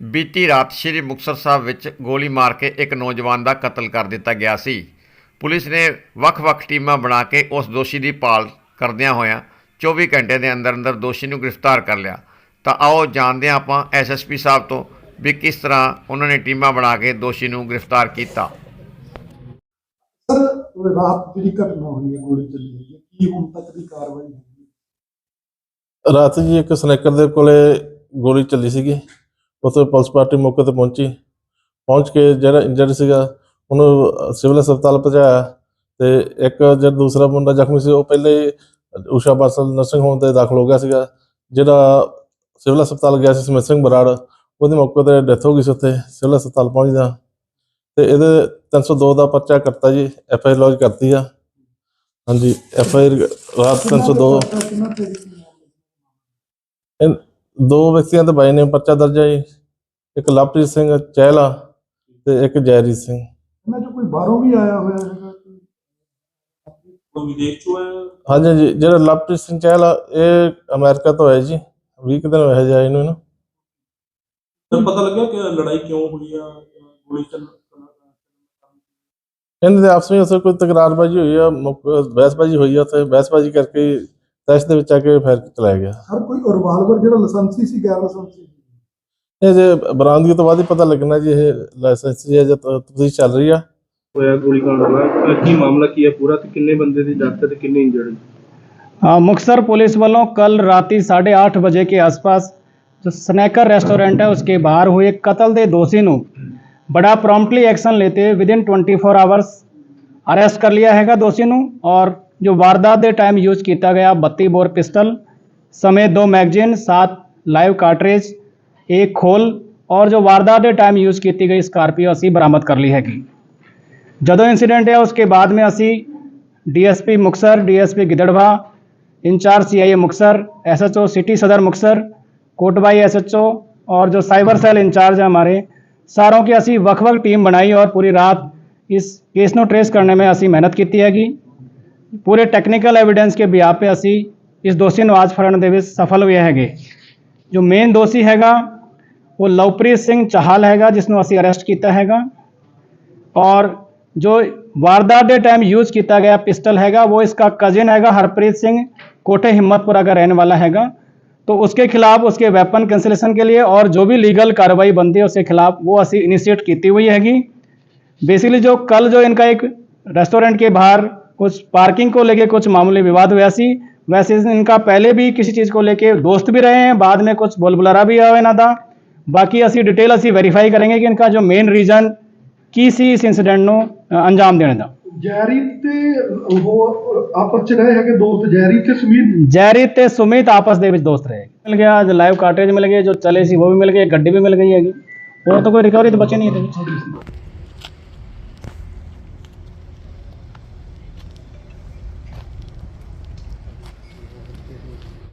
ਬੀਤੀ ਰਾਤ ਸ੍ਰੀ ਮੁਕਤਸਰ ਸਾਹਿਬ ਵਿੱਚ ਗੋਲੀ ਮਾਰ ਕੇ ਇੱਕ ਨੌਜਵਾਨ ਦਾ ਕਤਲ ਕਰ ਦਿੱਤਾ ਗਿਆ ਸੀ। ਪੁਲਿਸ ਨੇ ਵੱਖ-ਵੱਖ ਟੀਮਾਂ ਬਣਾ ਕੇ ਉਸ ਦੋਸ਼ੀ ਦੀ ਭਾਲ ਕਰਦਿਆਂ ਹੋਇਆਂ 24 ਘੰਟੇ ਦੇ ਅੰਦਰ ਅੰਦਰ ਦੋਸ਼ੀ ਨੂੰ ਗ੍ਰਿਫਤਾਰ ਕਰ ਲਿਆ। ਤਾਂ ਆਓ ਜਾਣਦੇ ਹਾਂ ਆਪਾਂ ਐਸਐਸਪੀ ਸਾਹਿਬ ਤੋਂ ਵੀ ਕਿਸ ਤਰ੍ਹਾਂ ਉਹਨਾਂ ਨੇ ਟੀਮਾਂ ਬਣਾ ਕੇ ਦੋਸ਼ੀ ਨੂੰ ਗ੍ਰਿਫਤਾਰ ਕੀਤਾ। ਸਰ ਰਾਤ ਜਿਹੜੀ ਘਟਨਾ ਹੋਈ ਹੈ ਗੋਲੀ ਚੱਲੀ ਹੈਗੀ ਹੈ, ਕੀ ਹੁਣ ਤੱਕ ਦੀ ਕਾਰਵਾਈ ਹੋਈ ਹੈ? ਰਾਤ ਜੀ ਇੱਕ ਸਨੈਕਰ ਦੇ ਕੋਲੇ ਗੋਲੀ ਚੱਲੀ ਸੀਗੀ। ਉੱਥੇ ਪੁਲਿਸ ਪਾਰਟੀ ਮੌਕੇ ਤੇ ਪਹੁੰਚੀ। ਪਹੁੰਚ ਕੇ ਜਿਹੜਾ ਇੰਜਰਡ ਸੀਗਾ ਉਹਨੂੰ ਸਿਵਲ ਹਸਪਤਾਲ ਪਹੁੰਚਾਇਆ ਤੇ ਇੱਕ ਜਿਹੜਾ ਦੂਸਰਾ ਮੁੰਡਾ ਜ਼ਖਮੀ ਸੀ ਉਹ ਪਹਿਲੇ ਊਸ਼ਾ ਬਾਸਲ ਨਰਸਿੰਗ ਹੋਮ ਤੇ ਦਾਖਲ ਹੋ ਗਿਆ ਸੀਗਾ ਜਿਹੜਾ ਸਿਵਲ ਹਸਪਤਾਲ ਗਿਆ ਸੀ ਸਮਿਤ ਸਿੰਘ ਬਰਾੜ ਉਹਦੀ ਮੌਕੇ ਤੇ ਡੈਥ ਹੋ ਗਈ ਸੀ ਉੱਥੇ ਸਿਵਲ ਹਸਪਤਾਲ ਪਹੁੰਚਦਾ। ਤੇ ਇਹਦੇ 302 ਦਾ ਪਰਚਾ ਕਰਤਾ ਜੀ ਐਫ ਆਈ ਲੌਜ ਕਰਤੀ ਆ। ਹਾਂਜੀ ਐਫ ਆਈ ਰਾਤ 302 ਕਿੰਨਾ ਤੇਜ਼ੀ ਸੀ? ਇਹ ਦੋ ਵਿਅਕਤੀਆਂ ਤੇ ਬਾਈ ਨੇ ਪਰਚਾ ਦਰਜ ਹੈ ਜੀ। ਇੱਕ ਲਵਪ੍ਰੀਤ ਸਿੰਘ ਚਹਿਲਾ ਤੇ ਇੱਕ ਜੈਰੀਤ ਸਿੰਘ। ਇਹਨਾਂ ਚੋਂ ਕੋਈ ਬਾਹਰੋਂ ਵੀ ਆਇਆ ਹੋਇਆ ਹੈਗਾ ਕੋਈ? ਕੋਈ ਵਿਦੇਸ਼ ਚੋਂ ਆਇਆ ਹਾਂਜੀ ਜੀ ਜਿਹੜਾ ਲਵਪ੍ਰੀਤ ਸਿੰਘ ਚਹਿਲਾ ਇਹ ਅਮਰੀਕਾ ਤੋਂ ਆਇਆ ਜੀ। 20 ਕੁ ਦਿਨ ਹੋਏ ਜਾਏ ਇਹਨੂੰ ਇਹਨੂੰ। ਤਾਂ ਪਤਾ ਲੱਗਿਆ ਕਿ ਲੜਾਈ ਕਿਉਂ ਹੋਈ ਆ? ਗੋਲੀ ਚੱਲ ਇਹਨਾਂ ਦੇ ਆਪਸ ਵਿੱਚ ਉੱਥੇ ਕੋਈ ਤਕਰਾਰਬਾਜ਼ੀ ਹੋਈ ਆ ਮੁੱਕ- ਬਹਿਸਬਾਜ਼ੀ ਹੋਈ ਆ ਉੱਥੇ। ਬਹਿਸਬਾਜ਼ੀ ਕਰਕੇ ਤਾਂ ਇਸ ਦੇ ਵਿੱਚ ਆ ਕੇ ਫਾਇਰ ਚਲਾਇਆ ਗਿਆ ਹਰ ਕੋਈ ਰਿਵਾਲਵਰ ਜਿਹੜਾ ਲਾਇਸੈਂਸੀ ਸੀ ਗੈਰ ਲਾਇਸੈਂਸੀ ਇਹ ਜੇ ਬਰਾਮਦਗੀ ਤੋਂ ਬਾਅਦ ਹੀ ਪਤਾ ਲੱਗਣਾ ਜੀ ਇਹ ਲਾਇਸੈਂਸੀ ਹੈ ਜਾਂ ਤੁਸੀਂ ਚੱਲ ਰਹੀ ਆ ਹੋਇਆ ਗੋਲੀकांड ਹੋਇਆ ਕੀ ਮਾਮਲਾ ਕੀ ਹੈ ਪੂਰਾ ਤੇ ਕਿੰਨੇ ਬੰਦੇ ਦੀ ਡੈਥ ਤੇ ਕਿੰਨੇ ਇੰਜਰਡ मुक्सर पुलिस वालों कल राति साढ़े आठ बजे के आसपास जो स्नैकर रेस्टोरेंट है उसके बाहर हुए कत्ल के दोषी नु बड़ा प्रॉम्प्टली एक्शन लेते within twenty four hours arrest कर लिया हैगा दोषी नु और जो वारदात के टाइम यूज़ किया गया, बत्ती बोर पिस्टल समेत दो मैगजीन सात लाइव कार्टरेज एक खोल, और जो वारदात के टाइम यूज़ की गई स्कॉर्पियो असी बरामद कर ली हैगी। जो इंसीडेंट है, उसके बाद में असी DSP Muktsar DSP गिदड़वा, in charge CIA Muktsar SHO city सदर मुक्सर कोटबाई एसएचओ और जो साइबर सेल इंचार्ज है हमारे, सारों की असी वक् वक् टीम बनाई और पूरी रात इस केस को ट्रेस करने में असी मेहनत की हैगी। ਪੂਰੇ ਟੈਕਨੀਕਲ ਐਵੀਡੈਂਸ ਕੇ ਬਿਆਪ ਤੇ ਅਸੀਂ ਇਸ ਦੋਸ਼ੀ ਨੂੰ ਅੱਜ ਫੜਨ ਦੇ ਵਿੱਚ ਸਫਲ ਹੋਏ ਹੈਗੇ ਜੋ ਮੇਨ ਦੋਸ਼ੀ ਹੈਗਾ ਉਹ ਲਵਪ੍ਰੀਤ ਸਿੰਘ ਚਾਹਲ ਹੈਗਾ ਜਿਸ ਨੂੰ ਅਸੀਂ ਅਰੈਸਟ ਕੀਤਾ ਹੈਗਾ ਔਰ ਜੋ ਵਾਰਦਾਤ ਦੇ ਟਾਈਮ ਯੂਜ਼ ਕੀਤਾ ਗਿਆ ਪਿਸਟਲ ਹੈਗਾ वो इसका कजिन हैगा हरप्रीत सिंह कोठे हिम्मतपुरा का रहने वाला हैगा तो उसके खिलाफ उसके वेपन कैंसिलेशन के लिए और जो भी लीगल कार्रवाई बनती है उसके खिलाफ वो ਅਸੀਂ इनिशिएट ਕੀਤੀ हुई हैगी बेसिकली जो कल जो इनका एक रेस्टोरेंट के बाहर कुछ पार्किंग को लेके कुछ मामूली विवाद हुआ सी वैसे इनका पहले भी किसी चीज़ को लेके दोस्त भी रहे हैं बाद में कुछ बोल बुलारा भी ਆਇਆ ਇਹਨਾਂ ਦਾ ਬਾਕੀ ਅਸੀਂ ਡਿਟੇਲ ਅਸੀਂ ਵੈਰੀਫਾਈ ਕਰਾਂਗੇ ਕਿ ਇਨਕਾ ਜੋ ਮੇਨ ਰੀਜ਼ਨ ਕੀ ਸੀ ਇਸ ਇਨਸੀਡੈਂਟ ਨੂੰ ਅ, ਅੰਜਾਮ ਦੇਣ ਦਾ ਜੈਰੀ ਤੇ ਉਹ ਆਪਸ ਚ ਰਹੇ ਹੈਗੇ ਦੋਸਤ ਜੈਰੀ ਤੇ ਸਮੀਰ ਜੈਰੀ ਤੇ ਸੁਮਿਤ ਆਪਸ ਦੇ ਵਿੱਚ ਦੋਸਤ ਰਹੇ ਮਿਲ ਗਿਆ ਜੋ ਲਾਈਵ ਕਾਰਟ੍ਰਿਜ ਮਿਲ ਗਏ ਜੋ ਚਲੇ ਸੀ ਉਹ ਵੀ ਮਿਲ ਗਏ ਗੱਡੀ ਵੀ ਮਿਲ ਗਈ ਹੈਗੀ ਹੋਰ ਤਾਂ ਕੋਈ ਰਿਕਵਰੀ ਤਾਂ ਬਚੇ ਨਹੀਂ ਇਹਦੇ ਵਿੱਚ